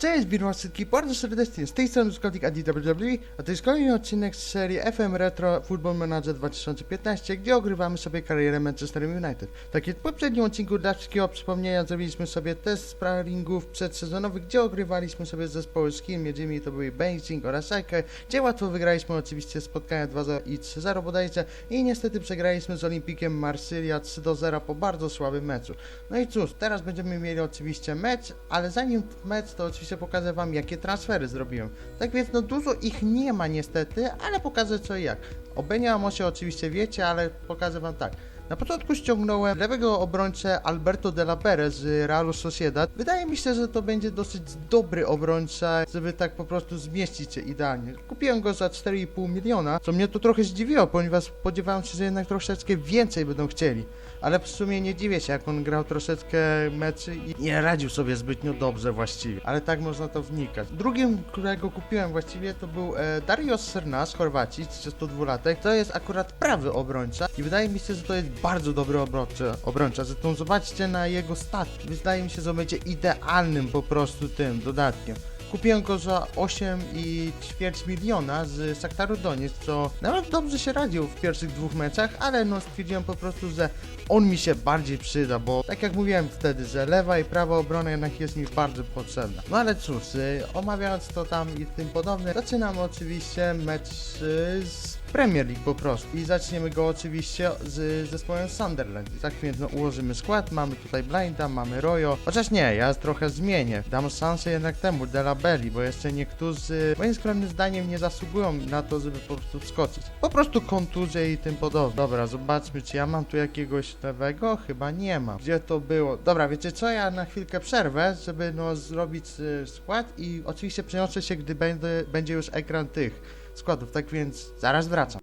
Cześć, was wszystkich bardzo serdecznie. Z tej strony Scottik ADWW, a to jest kolejny odcinek z serii FM Retro Football Manager 2015, gdzie ogrywamy sobie karierę Manchester United. Tak jak w poprzednim odcinku dla wszystkiego przypomnienia zrobiliśmy sobie test sparingów przedsezonowych, gdzie ogrywaliśmy sobie zespoły z Chin, między innymi to były Beijing oraz Ajkę, gdzie łatwo wygraliśmy oczywiście spotkania 2-0 i 3-0 bodajże i niestety przegraliśmy z Olimpikiem Marsylia 3-0 po bardzo słabym meczu. No i cóż, teraz będziemy mieli oczywiście mecz, ale zanim mecz, to oczywiście pokażę wam jakie transfery zrobiłem. Tak więc no dużo ich nie ma niestety, ale pokażę co i jak. O Benia Amosie oczywiście wiecie, ale pokażę wam tak. Na początku ściągnąłem lewego obrońcę Alberto de la Pere z Realu Sociedad. Wydaje mi się, że to będzie dosyć dobry obrońca, żeby tak po prostu zmieścić się idealnie. Kupiłem go za 4,5 miliona, co mnie to trochę zdziwiło, ponieważ spodziewałem się, że jednak troszeczkę więcej będą chcieli. Ale w sumie nie dziwię się, jak on grał troszeczkę meczy i nie radził sobie zbytnio dobrze właściwie. Ale tak można to wnikać. Drugim, którego kupiłem właściwie, to był e, Darius Serna z Chorwacji, 32-latek. To jest akurat prawy obrońca i wydaje mi się, że to jest bardzo dobry obrońca. obrońca. Zresztą zobaczcie na jego stat. Wydaje mi się, że będzie idealnym po prostu tym dodatkiem. Kupiłem go za 8,4 miliona z Saktaru Donieck, co nawet dobrze się radził w pierwszych dwóch meczach, ale no stwierdziłem po prostu, że on mi się bardziej przyda, bo tak jak mówiłem wtedy, że lewa i prawa obrona jednak jest mi bardzo potrzebna. No ale cóż, y, omawiając to tam i tym podobne, zaczynamy oczywiście mecz z Premier League po prostu i zaczniemy go oczywiście z zespołem Sunderland. I za chwilę no, ułożymy skład, mamy tutaj Blinda, mamy Royo, chociaż nie, ja trochę zmienię. Dam szansę jednak temu, Della Belli, bo jeszcze niektórzy moim skromnym zdaniem nie zasługują na to, żeby po prostu wskoczyć. Po prostu kontuzje i tym podobne. Dobra, zobaczmy, czy ja mam tu jakiegoś lewego? Chyba nie mam. Gdzie to było? Dobra, wiecie co, ja na chwilkę przerwę, żeby no zrobić y, skład i oczywiście przeniosę się, gdy będzie, będzie już ekran tych składów, tak więc zaraz wracam.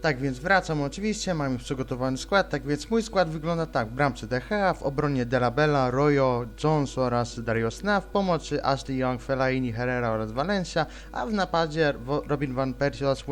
Tak więc wracam oczywiście, mam już przygotowany skład, tak więc mój skład wygląda tak. W bramce DH, w obronie Delabella, Royo, Jones oraz Dario Sna, w pomocy Ashley Young, Fellaini, Herrera oraz Valencia, a w napadzie Robin Van Persie oraz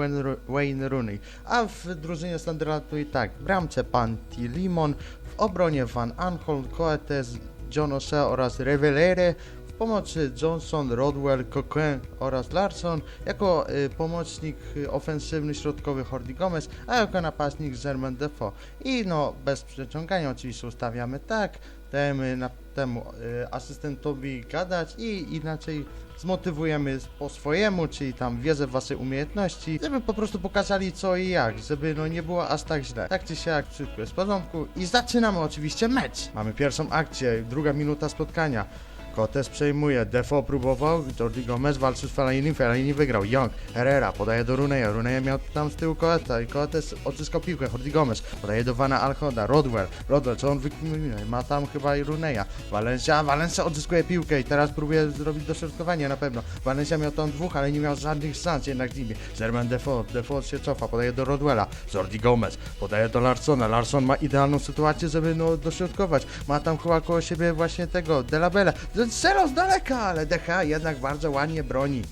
Wayne Rooney. A w drużynie Sunderlandu i tak, w bramce Panti Limon, w obronie Van Aanholt, Coates, John O'Shea oraz Revelere, pomocy Johnson, Rodwell, Coquelin oraz Larson, jako y, pomocnik y, ofensywny środkowy Hordy Gomez, a jako napastnik German Defoe. I no, bez przeciągania oczywiście ustawiamy tak, dajemy na, temu y, asystentowi gadać i inaczej zmotywujemy po swojemu, czyli tam wierzę w wasze umiejętności, żeby po prostu pokazali co i jak, żeby no nie było aż tak źle. Tak czy siak wszystko jest w porządku i zaczynamy oczywiście mecz. Mamy pierwszą akcję, druga minuta spotkania. Kotes przejmuje, Defo próbował, Jordi Gomez walczy z Fellaini, Fellaini wygrał, Young, Herrera podaje do Runeya, Runeya miał tam z tyłu Koeta i Kotes odzyskał piłkę, Jordi Gomez podaje do Vana Alchoda, Rodwell, Rodwell, co on wykonuje, ma tam chyba i Runeya, Valencia, Valencia odzyskuje piłkę i teraz próbuje zrobić dośrodkowanie na pewno, Valencia miał tam dwóch, ale nie miał żadnych szans jednak z nimi, German Default, Default się cofa, podaje do Rodwella, Jordi Gomez, podaje do Larsona, Larson ma idealną sytuację, żeby no dośrodkować, ma tam chyba koło siebie właśnie tego, Delabella, strzelał z daleka, ale DH jednak bardzo ładnie broni.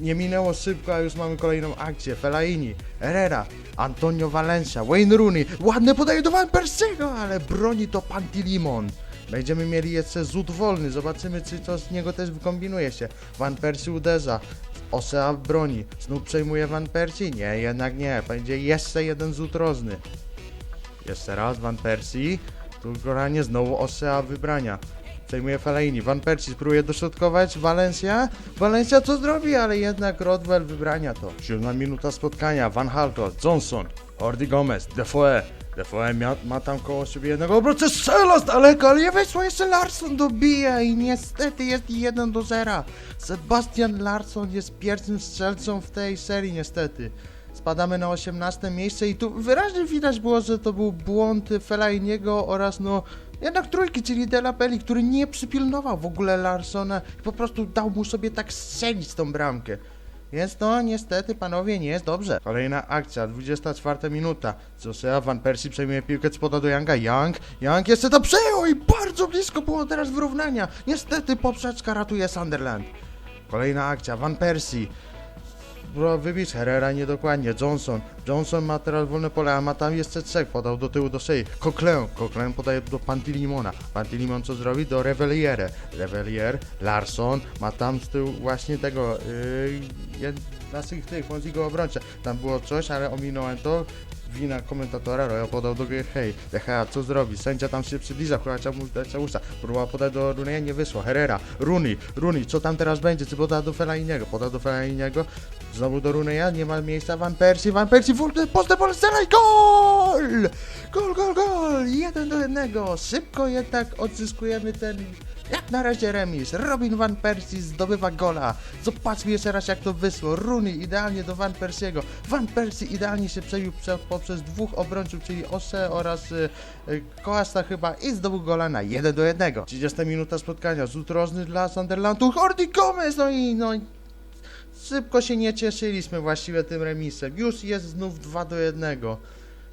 Nie minęło szybko, a już mamy kolejną akcję. Fellaini, Herrera, Antonio Valencia, Wayne Rooney. Ładne podaje do Van Persiego, ale broni to Pantilimon. Będziemy mieli jeszcze rzut wolny, zobaczymy czy to z niego też wykombinuje się. Van Persie uderza, Osea broni, znów przejmuje Van Persie? Nie, jednak nie, będzie jeszcze jeden rzut rożny. Jeszcze raz Van Persie, tu goranie znowu Osea wybrania. Przejmuje Fellaini. Van Persie spróbuje dośrodkować. Valencia. Valencia co zrobi, ale jednak Rodwell wybrania to. Siódma minuta spotkania. Van Halto, Johnson, Hordy Gomez, Defoe. Defoe ma, ma tam koło siebie jednego obrońcę. Strzela z daleka, ale nie wyszło. Jeszcze Larson dobija i niestety jest 1 do 0. Sebastian Larson jest pierwszym strzelcą w tej serii niestety. Spadamy na 18 miejsce i tu wyraźnie widać było, że to był błąd Fellainiego oraz no jednak trójki, czyli Della Belli, który nie przypilnował w ogóle Larsona i po prostu dał mu sobie tak strzelić tą bramkę. Więc no niestety panowie nie jest dobrze. Kolejna akcja, 24 minuta. Josea Van Persie przejmuje piłkę z poda do Younga. Young, Young jeszcze to przejął i bardzo blisko było teraz wyrównania. Niestety poprzeczka ratuje Sunderland. Kolejna akcja, Van Persie. Wybić Herrera niedokładnie. Johnson. Johnson ma teraz wolne pole, a ma tam jeszcze trzech. Podał do tyłu do szyi. Coquelin. Coquelin podaje do Pantilimona. Pantilimon co zrobi? Do Reveliere. Revelier. Larson. Ma tam z tyłu właśnie tego... Yy, naszych tych, Fonzigo obrońcę. Tam było coś, ale ominąłem to. Wina komentatora, Roya podał do Hej, Decha, co zrobi? Sędzia tam się przybliża, chciał mu dać usta. Próbował podać do Runeja, nie wyszło. Herrera, Rooney, Rooney, co tam teraz będzie? Czy poda do Fellainiego? Poda do Fellainiego, znowu do Runeja, nie ma miejsca, Van Persie, Van Persie, wolny, poste pole, strzelaj, gol! Gol, gol, gol! Jeden do jednego. Szybko jednak odzyskujemy ten jak na razie remis. Robin Van Persie zdobywa gola. Zobaczmy jeszcze raz jak to wyszło. Rooney idealnie do Van Persiego. Van Persie idealnie się przebił prze, poprzez dwóch obrońców, czyli Ose oraz y, y, Koasta chyba i zdobył gola na 1 do 1. 30 minuta spotkania. Rzut rożny dla Sunderlandu. Hordy Gomez! No i no szybko się nie cieszyliśmy właściwie tym remisem. Już jest znów 2 do 1.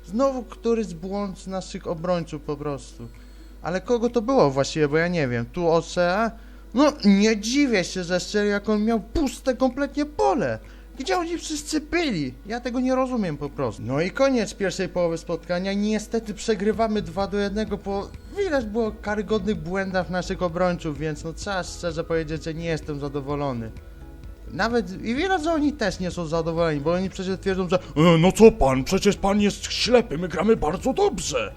Znowu któryś błąd z naszych obrońców po prostu. Ale kogo to było właściwie, bo ja nie wiem. Tu Osea? No, nie dziwię się, że szczerze, jak on miał puste kompletnie pole. Gdzie oni wszyscy byli? Ja tego nie rozumiem po prostu. No i koniec pierwszej połowy spotkania. Niestety przegrywamy 2 do 1, bo widać było karygodnych błędach naszych obrońców, więc no trzeba szczerze powiedzieć, że nie jestem zadowolony. Nawet i widać, że oni też nie są zadowoleni, bo oni przecież twierdzą, że E, No co pan, przecież pan jest ślepy, my gramy bardzo dobrze.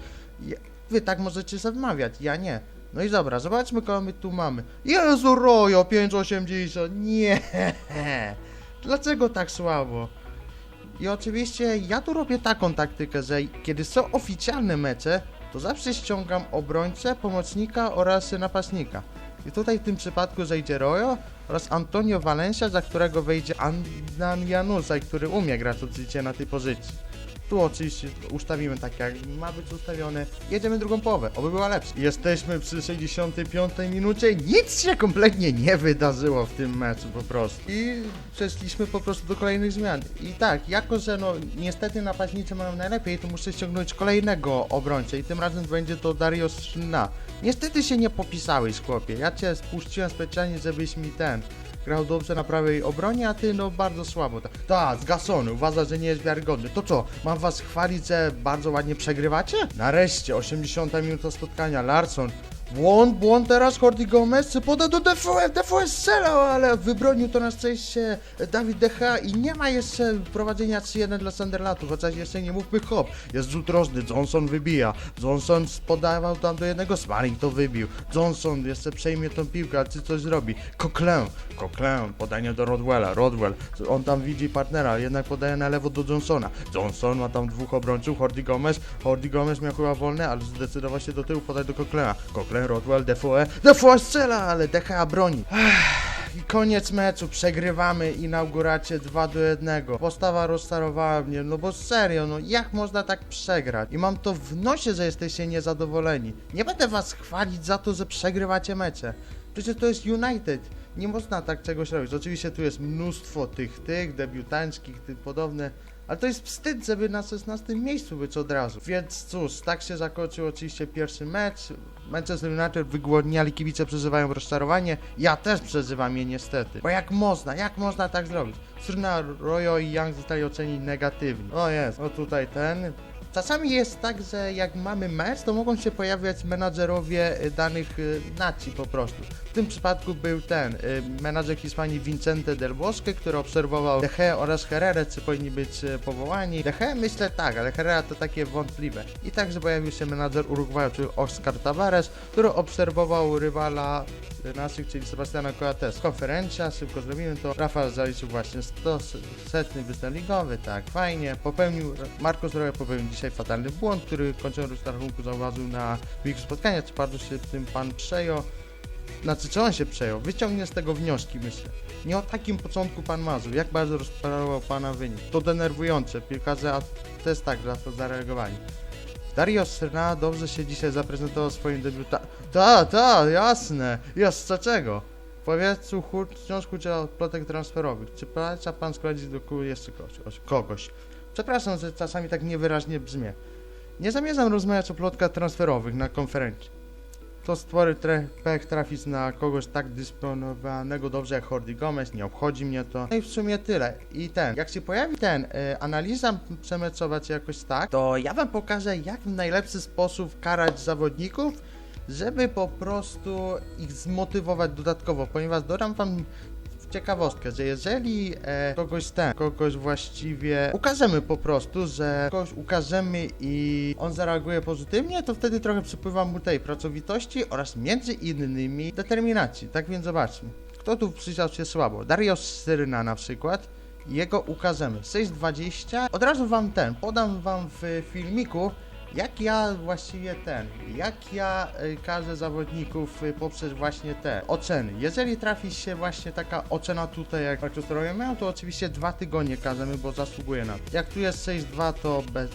Ja, wy tak możecie sobie wmawiać, ja nie. No i dobra, zobaczmy kogo my tu mamy. Jezu Rojo, 5,80, nie. Dlaczego tak słabo? I oczywiście ja tu robię taką taktykę, że kiedy są oficjalne mecze, to zawsze ściągam obrońcę, pomocnika oraz napastnika. I tutaj w tym przypadku zejdzie Rojo oraz Antonio Valencia, za którego wejdzie Andan Janusaj, który umie grać oczywiście na tej pozycji. Tu oczywiście ustawimy tak jak ma być ustawione. Jedziemy drugą połowę, oby była lepsza. Jesteśmy przy 65 minucie. Nic się kompletnie nie wydarzyło w tym meczu po prostu. I przeszliśmy po prostu do kolejnych zmian. I tak, jako że no niestety napastnicy mają najlepiej, to muszę ściągnąć kolejnego obrońcę i tym razem będzie to Dario Szna. Niestety się nie popisałeś, chłopie. Ja cię spuściłem specjalnie, żebyś mi ten grał dobrze na prawej obronie, a ty no bardzo słabo. Ta, ta zgasony, uważa, że nie jest wiarygodny. To co, mam was chwalić, że bardzo ładnie przegrywacie? Nareszcie, 80 minuta spotkania, Larson. Błąd, błąd teraz, Hordy Gomez, poda do Defoe, Defoe strzelał, ale wybronił to na szczęście Dawid Decha i nie ma jeszcze prowadzenia 3-1 dla Sunderlandu, chociaż jeszcze nie mówmy hop, jest rzut rożny, Johnson wybija, Johnson podawał tam do jednego, Smalling to wybił, Johnson jeszcze przejmie tą piłkę, czy coś zrobi, Coquelin, Coquelin, podanie do Rodwella, Rodwell, on tam widzi partnera, jednak podaje na lewo do Johnsona, Johnson ma tam dwóch obrońców, Hordy Gomez, Hordy Gomez miał chyba wolne, ale zdecydował się do tyłu podać do Coquelina, Coquelin, Rodwell, Defoe, Defoe strzela, ale Decha broni. I koniec meczu, przegrywamy inaugurację 2 do 1. Postawa rozczarowała mnie, no bo serio, no jak można tak przegrać? I mam to w nosie, że jesteście niezadowoleni. Nie będę was chwalić za to, że przegrywacie mecze. Przecież to jest United. Nie można tak czegoś robić. Oczywiście tu jest mnóstwo tych, tych, debiutanckich, tych podobne. Ale to jest wstyd, żeby na 16 miejscu być od razu. Więc cóż, tak się zakończył oczywiście pierwszy mecz. Manchester United wygłodniali, kibice przeżywają rozczarowanie. Ja też przeżywam je niestety. Bo jak można, jak można tak zrobić? Struna Royo i Young zostali ocenieni negatywnie. O jest, o tutaj ten. Czasami jest tak, że jak mamy mecz, to mogą się pojawiać menadżerowie y, danych y, nacji po prostu. W tym przypadku był ten, y, menadżer Hiszpanii Vicente del Bosque, który obserwował Deche oraz Herrera, czy powinni być powołani. Deche myślę tak, ale Herrera to takie wątpliwe. I także pojawił się menadżer Urugwaju, czyli Oscar Tavares, który obserwował rywala naszych, czyli Sebastiana Coates. Konferencja, szybko zrobimy to. Rafa zaliczył właśnie 100 setny występ ligowy, tak, fajnie. Popełnił, Marcos Roya popełnił dzisiaj fatalny błąd, który kończąc rachunku zauważył na wyniku spotkania, co bardzo się tym pan przejął. Znaczy, czy on się przejął? Wyciągnie z tego wnioski, myślę. Nie o takim początku pan marzył. Jak bardzo rozparował pana wynik. To denerwujące. Piłkarze też tak na to zareagowali. Dario Srna dobrze się dzisiaj zaprezentował swoim debiuta. Ta, ta, jasne. Jest, dlaczego? W powietrzu hurt wciąż huczy od plotek transferowych. Czy poleca pan składać do kół jeszcze kogoś? kogoś? Przepraszam, że czasami tak niewyraźnie brzmię. Nie zamierzam rozmawiać o plotkach transferowych na konferencji. To tre- pech trafić na kogoś tak dysponowanego dobrze jak Hordy Gomez, nie obchodzi mnie to. No i w sumie tyle. I ten, jak się pojawi ten, e, analiza przemeczowa jakoś tak, to ja wam pokażę jak w najlepszy sposób karać zawodników, żeby po prostu ich zmotywować dodatkowo, ponieważ dodam wam ciekawostkę, że jeżeli e, kogoś ten, kogoś właściwie ukażemy po prostu, że kogoś ukażemy i on zareaguje pozytywnie, to wtedy trochę przypływa mu tej pracowitości oraz między innymi determinacji. Tak więc zobaczmy. Kto tu przyjrzał się słabo? Dariusz Syryna na przykład. Jego ukażemy. 6.20. Od razu wam ten, podam wam w filmiku, jak ja właściwie ten, jak ja y, każę zawodników y, poprzez właśnie te oceny. Jeżeli trafi się właśnie taka ocena tutaj, jak Marcus Roy miał, to oczywiście dwa tygodnie każemy, bo zasługuje na to. Jak tu jest 6-2, to bez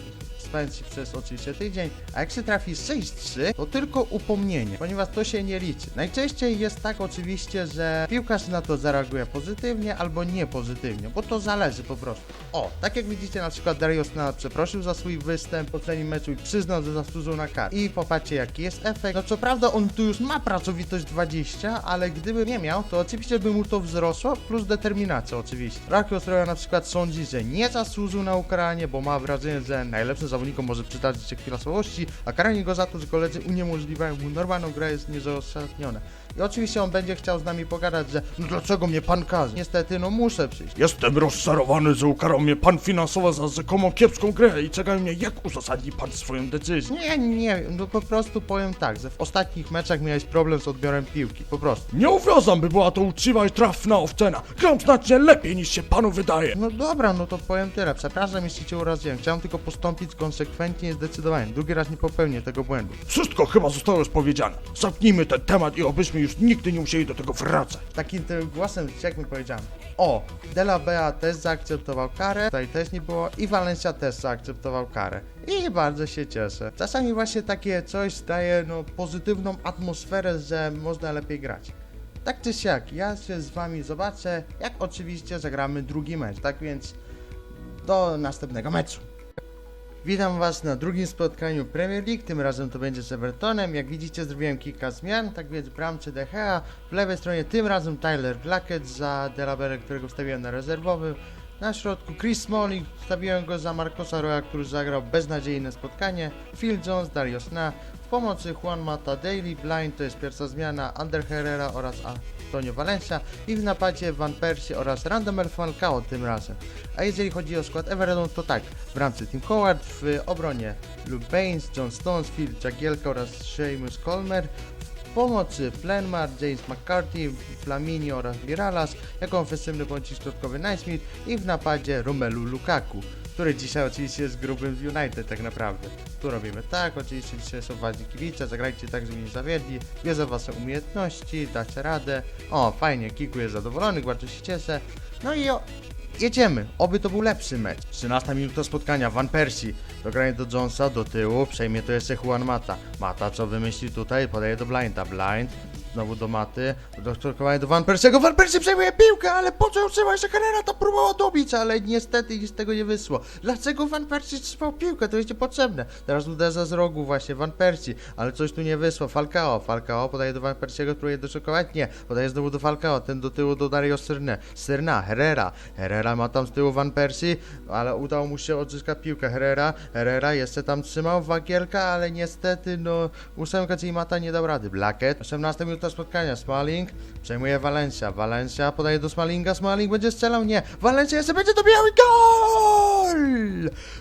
spędzi przez oczywiście tydzień, a jak się trafi 6-3, to tylko upomnienie, ponieważ to się nie liczy. Najczęściej jest tak oczywiście, że piłkarz na to zareaguje pozytywnie albo nie pozytywnie, bo to zależy po prostu. O, tak jak widzicie na przykład Darius na przeprosił za swój występ po ocenie meczu i przyznał, że zasłużył na karę. I popatrzcie jaki jest efekt. No co prawda on tu już ma pracowitość 20, ale gdyby nie miał, to oczywiście by mu to wzrosło, plus determinacja oczywiście. Rakios Roya na przykład sądzi, że nie zasłużył na ukaranie, bo ma wrażenie, że najlepszym zawodnikom może przydarzyć się chwila słabości, a karanie go za to, że koledzy uniemożliwiają mu normalną grę jest niezasadnione. I oczywiście on będzie chciał z nami pogadać, że no dlaczego mnie pan każe? Niestety, no muszę przyjść. Jestem rozczarowany, że ukarał mnie pan finansowo za rzekomo kiepską grę i czekaj mnie, jak uzasadni pan swoją decyzję. Nie, nie, no po prostu powiem tak, że w ostatnich meczach miałeś problem z odbiorem piłki, po prostu. Nie uważam, by była to uczciwa i trafna ocena. Gram znacznie lepiej niż się panu wydaje. No dobra, no to powiem tyle. Przepraszam, jeśli cię uraziłem. Chciałem tylko postąpić konsekwentnie i zdecydowanie. Drugi raz nie popełnię tego błędu. Wszystko chyba zostało już powiedziane. Zamknijmy ten temat i obyśmy już nigdy nie musieli do tego wracać. Takim tym głosem, jak mi powiedziałem. O, Dela Bea też zaakceptował karę, tutaj też nie było i Valencia też zaakceptował karę. I bardzo się cieszę. Czasami właśnie takie coś daje no, pozytywną atmosferę, że można lepiej grać. Tak czy siak, ja się z wami zobaczę, jak oczywiście zagramy drugi mecz. Tak więc do następnego meczu. Witam Was na drugim spotkaniu Premier League, tym razem to będzie z Evertonem. Jak widzicie zrobiłem kilka zmian, tak więc bramczy De Gea, w lewej stronie tym razem Tyler Blackett za Delabere, którego wstawiłem na rezerwowym. Na środku Chris Smalling, wstawiłem go za Marcosa Roya, który zagrał beznadziejne spotkanie. Phil Jones, Darius Na, w pomocy Juan Mata Daily, Blind to jest pierwsza zmiana, Ander Herrera oraz Antonio Valencia i w napadzie Van Persie oraz Randamel Falcao tym razem. A jeżeli chodzi o skład Everton, to tak, w bramce Tim Howard, w obronie Luke Baines, John Stones, Phil Jagielka oraz Seamus Colmer, pomocy Plenmar, James McCarthy, Flaminio oraz Miralas, jako ofensywny bądź środkowy Naismith i w napadzie Romelu Lukaku, który dzisiaj oczywiście jest grubym w United tak naprawdę. Tu robimy tak, oczywiście dzisiaj są ważni kibice, zagrajcie tak, żeby nie zawiedli, wierzę w wasze umiejętności, dacie radę. O, fajnie, Kiku jest zadowolony, bardzo się cieszę. No i o, Jedziemy, oby to był lepszy mecz. 13 minuta spotkania, Van Persie. Dogranie do Jonesa, do tyłu, przejmie to jeszcze Juan Mata. Mata co wymyśli tutaj, podaje do Blinda. Blind, znowu do Maty, dosztorkowanie do Van Persiego. Van Persie przejmuje piłkę, ale po co trzeba jeszcze Carrera to próbował dobić, ale niestety nic z tego nie wyszło. Dlaczego Van Persie trzymał piłkę? To jest niepotrzebne. Teraz uderza z rogu właśnie Van Persie, ale coś tu nie wyszło. Falcao, Falcao podaje do Van Persiego, próbuje doszokować, nie. Podaje znowu do Falcao, ten do tyłu do Dario Syrne. Syrna, Herrera. Herrera ma tam z tyłu Van Persie, ale udało mu się odzyskać piłkę. Herrera, Herrera jeszcze tam trzymał Wagielka, ale niestety no ósemka czyli Mata nie dał rady. Blackett, 18 minuta spotkania, Smalling przejmuje Valencia, Valencia podaje do Smallinga, Smalling będzie strzelał, nie, Valencia jeszcze będzie dobijał i gol!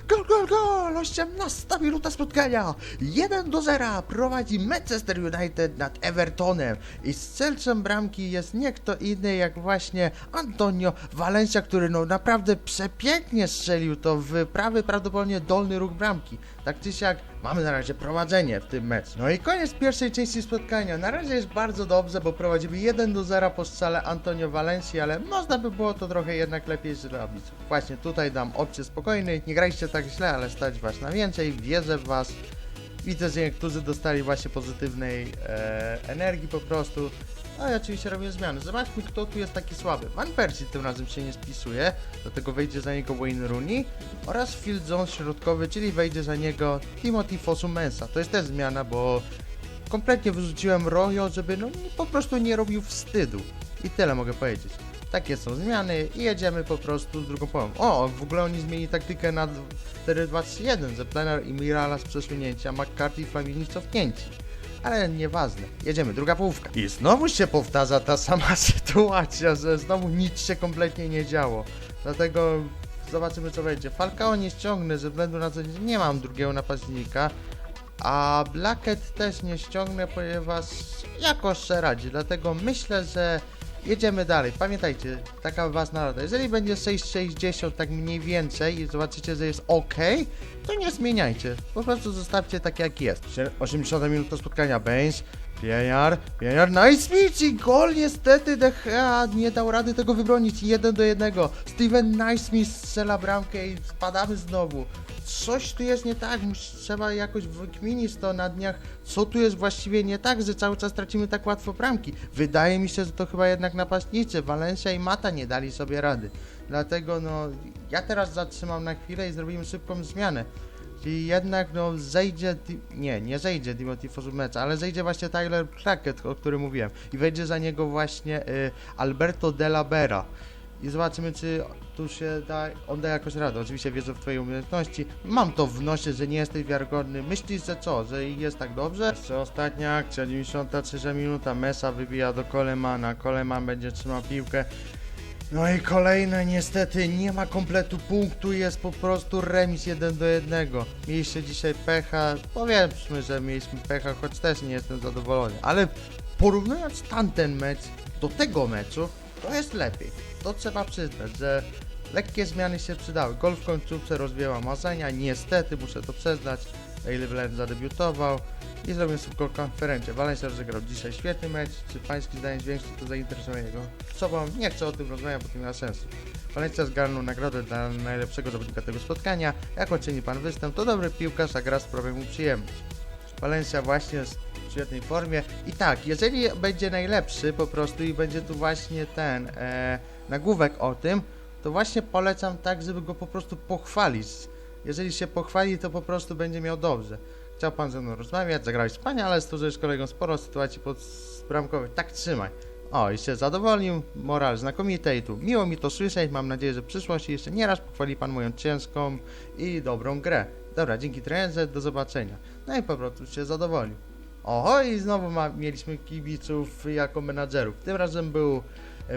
Gol, gol, gol, 18 minuta spotkania, 1 do 0 prowadzi Manchester United nad Evertonem i strzelcem bramki jest nie kto inny jak właśnie Antonio Valencia, który no naprawdę przepięknie strzelił to w prawy prawdopodobnie dolny róg bramki. Tak czy siak mamy na razie prowadzenie w tym meczu. No i koniec pierwszej części spotkania. Na razie jest bardzo dobrze, bo prowadzimy 1 do 0 po strzale Antonio Valenci, ale można by było to trochę jednak lepiej zrobić. Właśnie tutaj dam opcję spokojnej. Nie grajcie tak źle, ale stać was na więcej. Wierzę w was. Widzę, że niektórzy dostali właśnie pozytywnej e, energii po prostu. No i oczywiście robię zmiany. Zobaczmy, kto tu jest taki słaby. Van Persie tym razem się nie spisuje, dlatego wejdzie za niego Wayne Rooney oraz Phil Jones środkowy, czyli wejdzie za niego Timothy Fosu Mensa. To jest też zmiana, bo kompletnie wyrzuciłem Rojo, żeby no po prostu nie robił wstydu. I tyle mogę powiedzieć. Takie są zmiany i jedziemy po prostu z drugą połową. O, w ogóle oni zmienili taktykę na 4-2-3-1, że Plener i Mirala z przesunięcia, McCarthy i Flamini cofnięci. Ale nieważne, jedziemy, druga połówka. I znowu się powtarza ta sama sytuacja, że znowu nic się kompletnie nie działo. Dlatego zobaczymy co będzie. Falcao nie ściągnę ze względu na to, że nie mam drugiego napastnika. A Blackett też nie ściągnę, ponieważ jakoś radzi. Dlatego myślę, że jedziemy dalej. Pamiętajcie, taka ważna rada. Jeżeli będzie 6,60 tak mniej więcej i zobaczycie, że jest ok, to nie zmieniajcie. Po prostu zostawcie tak jak jest. 80 minuta spotkania. Baines, Pieniar, Pieniar, nice Michi, gol niestety DHA nie dał rady tego wybronić 1 do 1. Steven Naismith strzela bramkę i spadamy znowu. Coś tu jest nie tak, trzeba jakoś wykminić to na dniach, co tu jest właściwie nie tak, że cały czas tracimy tak łatwo bramki. Wydaje mi się, że to chyba jednak napastnicy, Valencia i Mata nie dali sobie rady. Dlatego no, ja teraz zatrzymam na chwilę i zrobimy szybką zmianę. Czyli jednak no zejdzie, nie, nie zejdzie Timothy Fozumecza, ale zejdzie właśnie Tyler Plackett, o którym mówiłem. I wejdzie za niego właśnie y, Alberto de la Bera. I zobaczymy, czy tu się da, on da jakoś radę. Oczywiście wierzę w twoje umiejętności. Mam to w nosie, że nie jesteś wiarygodny. Myślisz, że co, że jest tak dobrze? Jeszcze ostatnia akcja, 93 minuta. Mesa wybija do Kolemana. Koleman będzie trzymał piłkę. No i kolejne niestety nie ma kompletu punktu, jest po prostu remis 1 do 1. Mieliście dzisiaj pecha, powiedzmy, że mieliśmy pecha, choć też nie jestem zadowolony, ale porównując tamten mecz do tego meczu, to jest lepiej. To trzeba przyznać, że lekkie zmiany się przydały. Gol w końcówce rozbiła marzenia, niestety muszę to przyznać. Leibland zadebiutował i zrobił szybką konferencję. Valencia rozegrał dzisiaj świetny mecz. Czy pański zdaniem zwiększy to zainteresowanie jego sobą? Nie chcę o tym rozmawiać, bo to nie ma sensu. Valencia zgarnął nagrodę dla najlepszego zawodnika tego spotkania. Jak oceni pan występ, to dobry piłkarz, a gra sprawia mu przyjemność. Valencia właśnie jest w świetnej formie. I tak, jeżeli będzie najlepszy po prostu i będzie tu właśnie ten e, nagłówek o tym, to właśnie polecam tak, żeby go po prostu pochwalić. Jeżeli się pochwali, to po prostu będzie miał dobrze. Chciał pan ze mną rozmawiać, zagrałeś wspaniale, stworzyłeś kolegom sporo sytuacji podbramkowych. Tak trzymaj. O, i się zadowolił, moral znakomity i tu miło mi to słyszeć, mam nadzieję, że w przyszłości jeszcze nieraz pochwali pan moją ciężką i dobrą grę. Dobra, dzięki trenerze, do zobaczenia. No i po prostu się zadowolił. Oho, i znowu ma, mieliśmy kibiców jako menadżerów. Tym razem był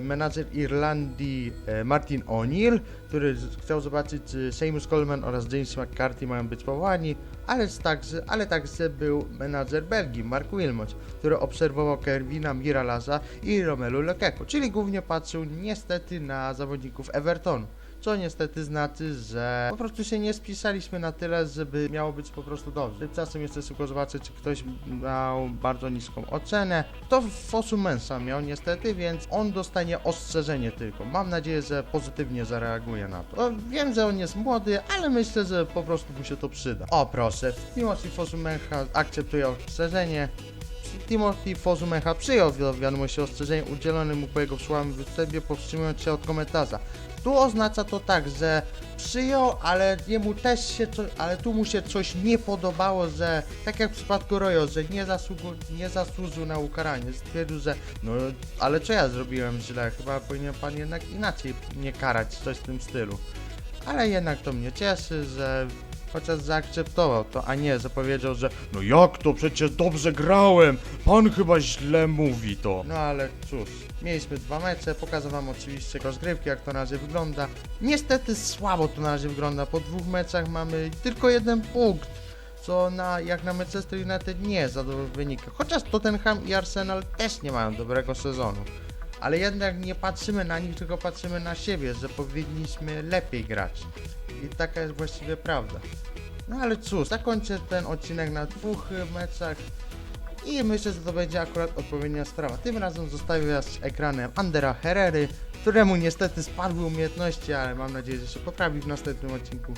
menadżer Irlandii e, Martin O'Neill, który chciał zobaczyć, czy Seamus Coleman oraz James McCarthy mają być powołani, ale także, ale także był menadżer Belgii Mark Wilmot, który obserwował Kerwina Miralaza i Romelu Lukaku, czyli głównie patrzył niestety na zawodników Evertonu. Co niestety znaczy, że po prostu się nie spisaliśmy na tyle, żeby miało być po prostu dobrze. Tymczasem jeszcze szybko zobaczę, czy ktoś miał bardzo niską ocenę. To Fosu Mensa miał niestety, więc on dostanie ostrzeżenie tylko. Mam nadzieję, że pozytywnie zareaguje na to. O, wiem, że on jest młody, ale myślę, że po prostu mu się to przyda. O proszę, Timothy Fosumencha akceptuje ostrzeżenie. Timothy Fozumecha przyjął do wiadomości ostrzeżenie udzielone mu po jego słabym występie, powstrzymując się od komentarza. Tu oznacza to tak, że przyjął, ale jemu też się co, ale tu mu się coś nie podobało, że tak jak w przypadku Royo, że nie, zasługu, nie zasłużył na ukaranie. Stwierdził, że no ale co ja zrobiłem źle, chyba powinien pan jednak inaczej nie karać, coś w tym stylu. Ale jednak to mnie cieszy, że chociaż zaakceptował to, a nie, że powiedział, że No jak to? Przecież dobrze grałem! Pan chyba źle mówi to. No ale cóż, mieliśmy dwa mecze, pokażę wam oczywiście rozgrywki, jak to na razie wygląda. Niestety słabo to na razie wygląda, po dwóch meczach mamy tylko jeden punkt, co na, jak na Manchester United nie jest za dobry wynik. Chociaż Tottenham i Arsenal też nie mają dobrego sezonu. Ale jednak nie patrzymy na nich, tylko patrzymy na siebie, że powinniśmy lepiej grać. I taka jest właściwie prawda. No ale cóż, zakończę ten odcinek na dwóch meczach. I myślę, że to będzie akurat odpowiednia sprawa. Tym razem zostawię z ekranem Andera Herrery, któremu niestety spadły umiejętności, ale mam nadzieję, że się poprawi w następnym odcinku.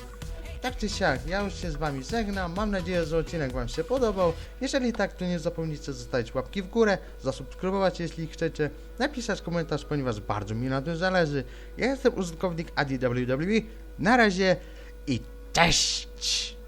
Tak czy siak, ja już się z wami żegnam. Mam nadzieję, że odcinek wam się podobał. Jeżeli tak, to nie zapomnijcie zostawić łapki w górę, zasubskrybować jeśli chcecie, napisać komentarz, ponieważ bardzo mi na tym zależy. Ja jestem użytkownik ADWW. Na razie i cześć!